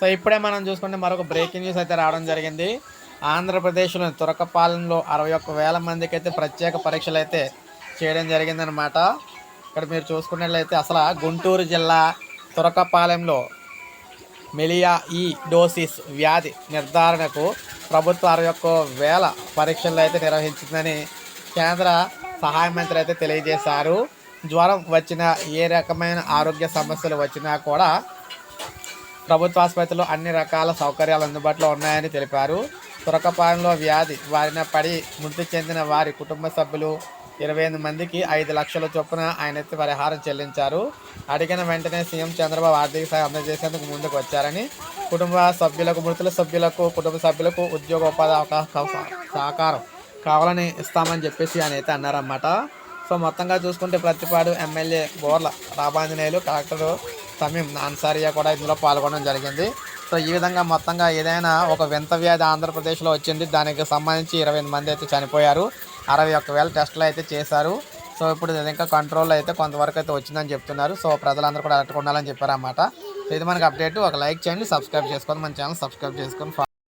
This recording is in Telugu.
సో ఇప్పుడే మనం చూసుకుంటే మరొక బ్రేకింగ్ న్యూస్ అయితే రావడం జరిగింది. ఆంధ్రప్రదేశ్లోని తురకపాలెంలో అరవై ఒక్క వేల మందికి అయితే ప్రత్యేక పరీక్షలు అయితే చేయడం జరిగిందనమాట ఇక్కడ మీరు చూసుకున్నట్లయితే అసలు గుంటూరు జిల్లా తురకపాలెంలో మెలియా ఈ డోసిస్ వ్యాధి నిర్ధారణకు ప్రభుత్వం అరవై ఒక్క వేల పరీక్షలు అయితే నిర్వహించిందని కేంద్ర సహాయ మంత్రి అయితే తెలియజేశారు. జ్వరం వచ్చిన ఏ రకమైన ఆరోగ్య సమస్యలు వచ్చినా కూడా ప్రభుత్వ ఆసుపత్రిలో అన్ని రకాల సౌకర్యాలు అందుబాటులో ఉన్నాయని తెలిపారు. తురకపాలెంలో వ్యాధి వారిన పడి మృతి చెందిన వారి కుటుంబ సభ్యులు ఇరవై ఎనిమిది మందికి ఐదు లక్షల చొప్పున ఆయన ఎత్తి పరిహారం చెల్లించారు. అడిగిన వెంటనే సీఎం చంద్రబాబు ఆర్థిక సహాయం అందజేసేందుకు ముందుకు వచ్చారని కుటుంబ సభ్యులకు మృతుల సభ్యులకు కుటుంబ సభ్యులకు ఉద్యోగ ఉపాధి అవకాశం సహకారం కావాలని ఇస్తామని చెప్పేసి ఆయన అయితే అన్నారన్నమాట. సో మొత్తంగా చూసుకుంటే ప్రతిపాడు ఎమ్మెల్యే బోర్ల రామాంజనేయులు కలెక్టర్ తమీం అన్సారియా కూడా ఇందులో పాల్గొనడం జరిగింది. సో ఈ విధంగా మొత్తంగా ఏదైనా ఒక వింత వ్యాధి ఆంధ్రప్రదేశ్లో వచ్చింది దానికి సంబంధించి ఇరవై మంది అయితే చనిపోయారు. అరవై ఒక్క వేల టెస్టులు అయితే చేశారు. సో ఇప్పుడు ఇది ఇంకా కంట్రోల్ అయితే కొంతవరకు అయితే వచ్చిందని చెప్తున్నారు. సో ప్రజలందరూ కూడా అలర్ట్గా ఉండాలని చెప్పారన్నమాట. సో ఇది మనకి అప్డేట్. ఒక లైక్ చేయండి సబ్స్క్రైబ్ చేసుకోండి మన ఛానల్ సబ్స్క్రైబ్ చేసుకొని